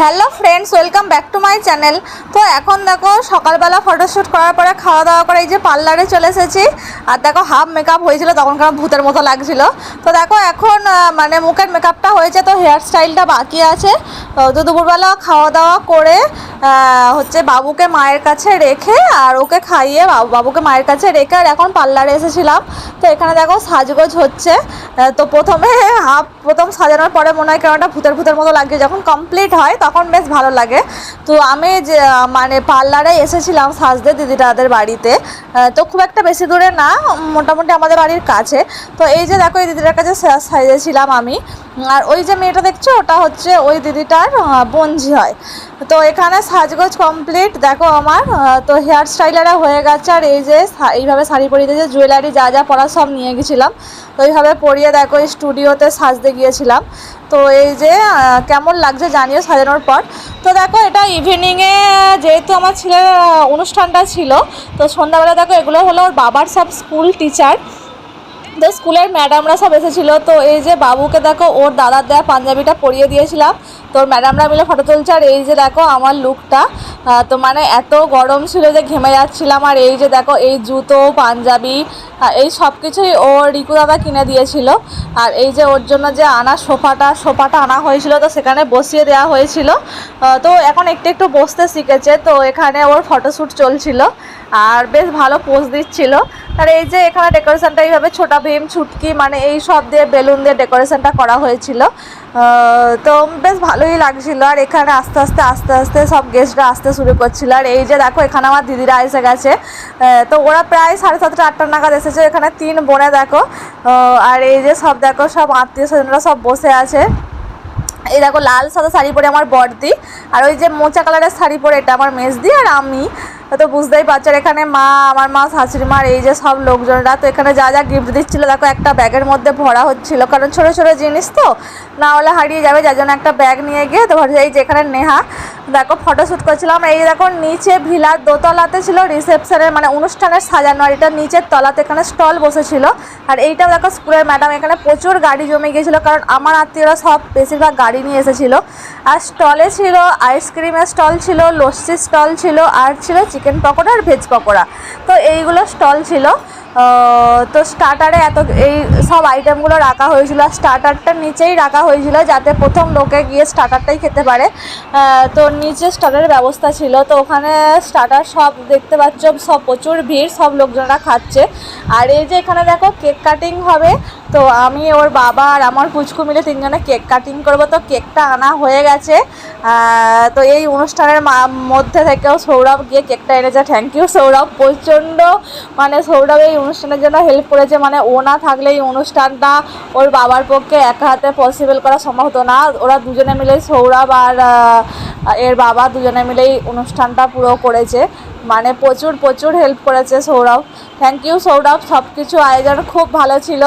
Hello friends, welcome back to my channel. তো এখন দেখো, সকালবেলা ফটোশ্যুট করার পরে খাওয়া দাওয়া করে এই যে পার্লারে চলে এসেছি। আর দেখো হাফ মেকআপ হয়েছিল, তখনকার ভূতের মতো লাগছিল। তো দেখো, এখন মানে মুখের মেকআপটা হয়েছে, তো হেয়ার স্টাইলটা বাকি আছে। তো দুপুরবেলা খাওয়া দাওয়া করে হচ্ছে বাবুকে মায়ের কাছে রেখে, আর ওকে খাইয়ে বাবুকে মায়ের কাছে রেখে আর এখন পার্লারে এসেছিলাম। তো এখানে দেখো, সাজগোজ হচ্ছে। তো প্রথমে হাফ প্রথম সাজানোর পরে মনে হয় কেমনটা ভূতের ভূতের মতো লাগে যখন কমপ্লিট হয়, তখন বেশ ভালো লাগে। তো আমি যে মানে পার্লারে এসেছিলাম সাজতে দিদিটাদের বাড়িতে তো খুব একটা বেশি দূরে না, মোটামুটি আমাদের বাড়ির কাছে। তো এই যে দেখো, এই দিদিটার কাছে সা- সাজিয়েছিলাম আমি। আর ওই যে মেয়েটা দেখছ, ওটা হচ্ছে ওই দিদিটার বোনঝি হয়। তো এখানে সাজগোজ কমপ্লিট দেখো আমার তো হেয়ার স্টাইলাররা হয়ে গেছে। আর এই যে এইভাবে শাড়ি পরিয়ে দিয়েছে জুয়েলারি যা যা পরা সব নিয়ে গেছিলাম। তো এইভাবে পরিয়ে দেখো স্টুডিওতে সাজতে গিয়েছিলাম। তো এই যে কেমন লাগছে জানিও সাজানোর পর? তো দেখো, এটা ইভিনিংয়ে যেহেতু আমার ছেলের অনুষ্ঠানটা ছিল, তো সন্ধ্যাবেলা দেখো, এগুলো হলো ওর বাবার সব স্কুল টিচার তো স্কুলের ম্যাডামরা সব এসেছিল। তো এই যে বাবুকে দেখো, ওর দাদার দেওয়া পাঞ্জাবিটা পরিয়ে দিয়েছিলাম। তোর ম্যাডামরা মিলে ফটো তুলছে। আর এই যে দেখো আমার লুকটা তো মানে এত গরম ছিল যে ঘেমে যাচ্ছিলাম। আর এই যে দেখো, এই জুতো, পাঞ্জাবি এই সব কিছুই ও রিকু দাদা কিনে দিয়েছিল। আর এই যে ওর জন্য যে আনা সোফাটা সোফাটা আনা হয়েছিল, তো সেখানে বসিয়ে দেওয়া হয়েছিল। তো এখন একটু একটু বসতে শিখেছে। তো এখানে ওর ফটোশ্যুট চলছিল। আর বেশ ভালো পোজ দিচ্ছিল। আর এই যে এখানে ডেকোরেশনটা এইভাবে ছোটা ভীম, ছুটকি মানে এই সব দিয়ে বেলুন দিয়ে ডেকোরেশনটা করা হয়েছিল। তো বেশ ভালোই লাগছিল। আর এখানে আস্তে আস্তে আস্তে আস্তে সব গেস্টরা আসতে শুরু করছিল। আর এই যে দেখো, এখানে আমার দিদিরা এসে গেছে। তো ওরা প্রায় সাড়ে সাতটা, আটটা নাগাদ এসেছে। এখানে তিন বোনে দেখো। আর এই যে সব দেখো, সব আত্মীয় স্বজনরা সব বসে আছে। এই দেখো, লাল সাদা শাড়ি পরে আমার বর্দি। আর ওই যে মোচা কালারের শাড়ি পরে এটা আমার মেজদি আর আমি। তো বুঝতেই পারছেন, এখানে মা, আমার মা, শাশুড়ি মার, এই যে সব লোকজনরা তো এখানে যা যা গিফট দিচ্ছিল, দেখো একটা ব্যাগের মধ্যে ভরা হচ্ছিল। কারণ ছোটো ছোটো জিনিস তো, না হলে হারিয়ে যাবে, যার জন্য একটা ব্যাগ নিয়ে গিয়ে তো এই যেখানে নেহা দেখো ফটোশ্যুট করছিলাম। এই দেখো, নিচে ভিলার দোতলাতে ছিল রিসেপশনের মানে অনুষ্ঠানের সাজানো, আর এটা নিচের তলাতে এখানে স্টল বসেছিল। আর এইটাও দেখো, স্কুলের ম্যাডাম এখানে প্রচুর গাড়ি জমে গিয়েছিল, কারণ আমার আত্মীয়রা সব বেশিরভাগ গাড়ি নিয়ে এসেছিল। আর স্টলে ছিল আইসক্রিমের স্টল ছিল, লস্যির স্টল ছিল, আর ছিল চিকেন পকোড়া আর ভেজ পকোড়া। তো এইগুলো স্টল ছিল। তো স্টার্টারে এত এই সব আইটেমগুলো রাখা হয়েছিল স্টার্টারটা নিচেই রাখা হয়েছিল যাতে প্রথম লোকে গিয়ে স্টার্টারটাই খেতে পারে। তো নিচে স্টার্টারের ব্যবস্থা ছিল। তো ওখানে স্টার্টার সব দেখতে পাচ্ছ, সব প্রচুর ভিড়, সব লোকজনরা খাচ্ছে। আর এই যে এখানে দেখো কেক কাটিং হবে। তো আমি, ওর বাবা আর আমার পুচকু মিলে তিনজনে কেক কাটিং করব। তো কেকটা আনা হয়ে গেছে। তো এই অনুষ্ঠানের মধ্যে থেকেও সৌরভ গিয়ে কেকটা এনেছে। Thank you Sourav. প্রচণ্ড মানে সৌরভ এই অনুষ্ঠানের জন্য হেল্প করেছে মানে ও না থাকলে এই অনুষ্ঠানটা ওর বাবার পক্ষে একা হাতে পসিবল করা সম্ভব হতো না। ওরা দুজনে মিলে সৌরভ আর এর বাবা দুজনে মিলেই অনুষ্ঠানটা পুরো করেছে। মানে প্রচুর প্রচুর হেল্প করেছে সৌরভ। থ্যাংক ইউ সৌরভ সব কিছু আয়োজন খুব ভালো ছিল।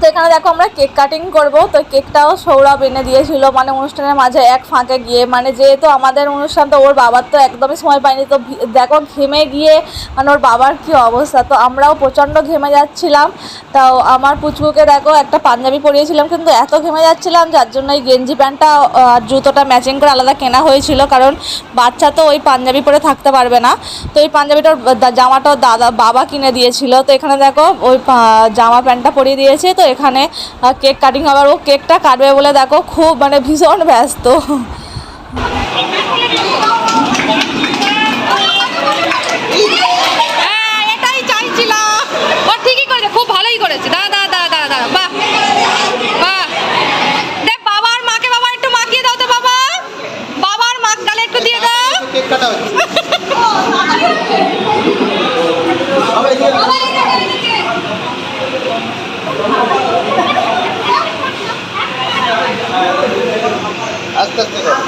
তো এখানে দেখো আমরা কেক কাটিং করব। তো কেকটাও সৌরভ এনে দিয়েছিল। মানে অনুষ্ঠানের মাঝে এক ফাঁকে গিয়ে। মানে যেহেতু আমাদের অনুষ্ঠান, তো ওর বাবার তো একদমই সময় পায়নি। তো দেখো ঘেমে গিয়ে মানে ওর বাবার কি অবস্থা? তো আমরাও প্রচণ্ড ঘেমে যাচ্ছিলাম। তাও আমার পুচকুকে দেখো একটা পাঞ্জাবি পরিয়েছিলাম। কিন্তু এত ঘেমে যাচ্ছিলাম যার জন্য এই গেঞ্জি প্যান্টটা আর জুতোটা ম্যাচিং করে আলাদা কেনা হয়েছিল। কারণ বাচ্চা তো ওই পাঞ্জাবি পরে থাকতে পারবে না। তো এই পাঞ্জাবিটার জামাটা দাদা, বাবা কিনে দিয়েছিল। তো এখানে দেখো ওই জামা প্যান্টটা পরিয়ে দিয়েছে। তো এখানে কেক কাটিং আবার ও কেকটা কাটবে বলে দেখো খুব মানে ভীষণ ব্যস্ত। হ্যাঁ, এটাই চাইছিলাম। ও ঠিকই করেছে খুব ভালোই করেছে। দা দা দা দা দা বাহ বাহ। দেখ বাবা আর মাকে বাবা একটু মাখিয়ে দাও তো বাবা। বাবার মাক গালে একটু দিয়ে দাও। কেক কাটা হচ্ছে আস্তে আস্তে করো।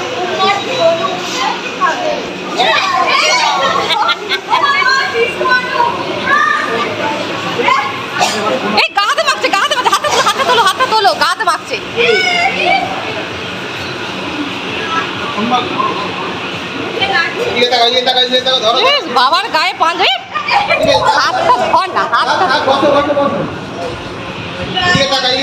এই গাতে মাখছে গাতে মাখছে হাতে তোলো হাতে তোলো হাতে তোলো গাতে মাখছে এদিকে তাকাও, এদিকে তাকাও, এদিকে তাকাও, ধরো। ইস, বাবার গায়ে পাঞ্জাবি। হাতটা ধর না হাতটা বসো, বসো, বসো। এদিকে তাকাও,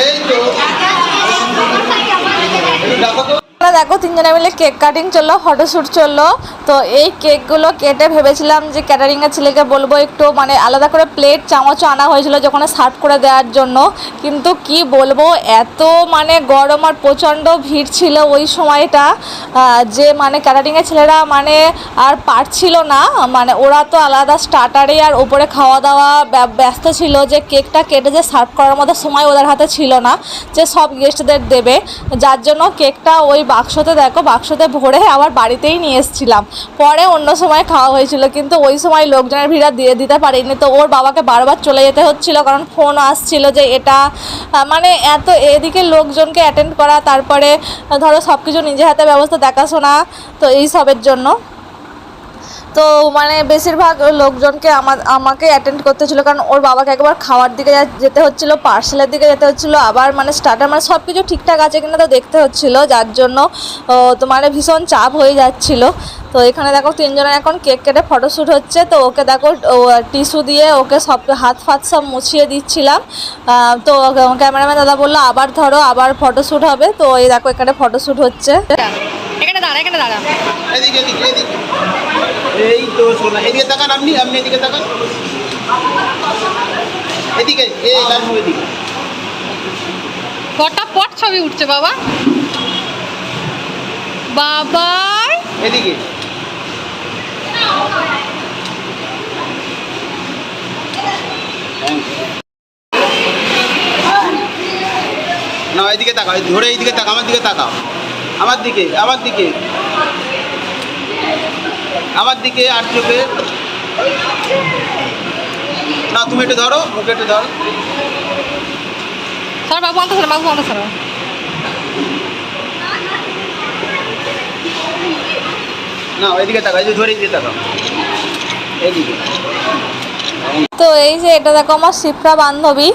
এদিকে তাকাও। দেখো তিনজনে মিলে কেক কাটিং চলল ফটোশ্যুট চলল। তো এই কেকগুলো কেটে ভেবেছিলাম যে ক্যাটারিংয়ের ছেলেকে বলব একটু মানে আলাদা করে প্লেট চামচও আনা হয়েছিল যখন সার্ভ করে দেওয়ার জন্য। কিন্তু কি বলব, এত মানে গরম আর প্রচণ্ড ভিড় ছিল ওই সময়টা যে মানে ক্যাটারিংয়ের ছেলেরা মানে আর পারছিল না। মানে ওরা তো আলাদা স্টার্টারে আর ওপরে খাওয়া দাওয়া ব্য- ব্যস্ত ছিল যে কেকটা কেটে যে সার্ভ করার মতো সময় ওদের হাতে ছিল না, যে সব গেস্টদের দেবে। যার জন্য কেকটা ওই বাক্সতে দেখো, বাক্সতে ভরে আমার বাড়িতেই নিয়ে এসেছিলাম। পরে অন্য সময় খাওয়া হয়েছিল, কিন্তু ওই সময় লোকজনের ভিড়া দিয়ে দিতে পারিনি। তো ওর বাবাকে বারবার চলে যেতে হচ্ছিল, কারণ ফোন আসছিল যে এটা মানে এত এদিকে লোকজনকে অ্যাটেন্ড করা, তারপরে ধরো সব কিছু নিজের হাতে ব্যবস্থা দেখাশোনা, তো এই সবের জন্য। তো মানে বেশিরভাগ লোকজনকে আমার আমাকে অ্যাটেন্ড করতে হচ্ছিল কারণ ওর বাবাকে একবার খাওয়ার দিকে যা- যেতে হচ্ছিল পার্সেলের দিকে যেতে হচ্ছিল আবার মানে স্টার্টার মানে সব কিছু ঠিকঠাক আছে কিনা তো দেখতে হচ্ছিল যার জন্য ও, তো মানে ভীষণ চাপ হয়ে যাচ্ছিল। তো এখানে দেখো তিনজনের এখন কেক কেটে ফটোশ্যুট হচ্ছে তো ওকে দেখো টিস্যু দিয়ে ওকে সব হাত ফাত সব মুছিয়ে দিচ্ছিলাম। তো ক্যামেরাম্যান দাদা বলল আবার ধরো আবার ফটোশ্যুট হবে। তো এই দেখো এখানে ফটোশ্যুট হচ্ছে। এখানে দাঁড়া এখানে দাঁড়া। এদিকে এদিকে এদিকে। এই তো শোনা এদিকে তাকান আপনি আপনি এদিকে তাকান। এদিকে এই লালমু এদিকে পটাপট ছবি উঠছে বাবা। বাবাই। এদিকে। না এদিকে তাকাও ধরে এইদিকে তাকাও আমার দিকে তাকাও। আমার দিকে আমার দিকে। আমার দিকে আর চোখে। না তুমি একটু ধরো মুখে একটু ধরো। স্যার বাবু আনতে বাবু আনতে স্যার না ওইদিকে তাকাও এই যে ধরে দিয়ে তাকাও। এদিকে তো এই যে এটা দেখো আমার শিপ্রা বান্ধবী,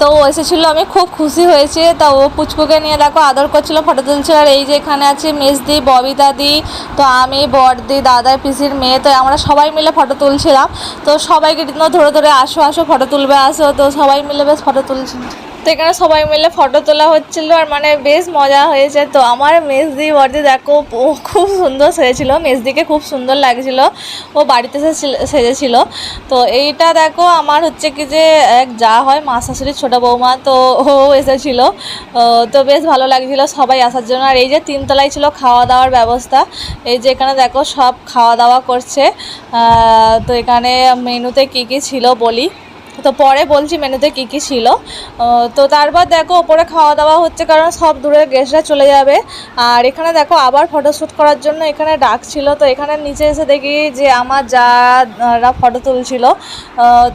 তো ও এসেছিল, আমি খুব খুশি হয়েছি। তা ও পুচকুকে নিয়ে দেখো আদর করছিল ফটো তুলছিল। আর এই যে এখানে আছে মেজদি ববিতা দি তো আমি বড়দি দাদা পিসির মেয়ে, তো আমরা সবাই মিলে ফটো তুলছিলাম। তো সবাইকে ধরে ধরে আসো আসো ফটো তুলবে, আসো, তো সবাই মিলে বেশ ফটো তুলছি। তো এখানে সবাই মিলে ফটো তোলা হচ্ছিল আর মানে বেশ মজা হয়েছে। তো আমার মেজদি বর্দি দেখো, ও খুব সুন্দর সেজেছিল, মেজদিকে খুব সুন্দর লাগছিল। ও বাড়িতে সেজেছিল। তো এইটা দেখো, আমার হচ্ছে কি যে, এক যা হয়, মা শাশুড়ির ছোটো বৌমা, তো ও এসেছিল। তো বেশ ভালো লাগছিল সবাই আসার জন্য। আর এই যে তিনতলায় ছিল খাওয়া দাওয়ার ব্যবস্থা, এই যে এখানে দেখো সব খাওয়া দাওয়া করছে তো এখানে মেনুতে কী কী ছিল বলি। তো পরে বলছি মেনুতে কী কী ছিল। তো তারপর দেখো ওপরে খাওয়া দাওয়া হচ্ছে কারণ সব দূরের গেস্টরা চলে যাবে। আর এখানে দেখো আবার ফটোশ্যুট করার জন্য এখানে ডাকছিল তো এখানে নিচে এসে দেখি যে আমার যারা ফটো তুলছিল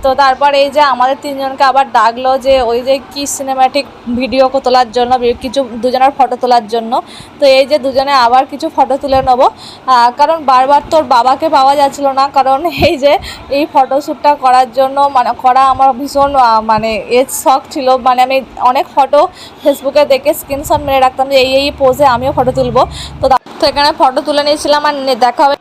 তো তারপর এই যে আমাদের তিনজনকে আবার ডাকলো যে ওই যে কি সিনেম্যাটিক ভিডিও তোলার জন্য, কিছু দুজনের ফটো তোলার জন্য। তো এই যে দুজনে আবার কিছু ফটো তুলে নেব। কারণ বারবার তোর বাবাকে পাওয়া যাচ্ছিল না। কারণ এই যে এই ফটোশ্যুটটা করার জন্য মানে করা আমার ভীষণ মানে এজ শখ ছিল। মানে আমি অনেক ফটো ফেসবুকে দেখে স্ক্রিনশট মেরে রাখতাম যে, এই এই পোজে আমিও ফটো তুলবো। তো সেখানে এখানে ফটো তুলে নিয়েছিলাম আর দেখা হবে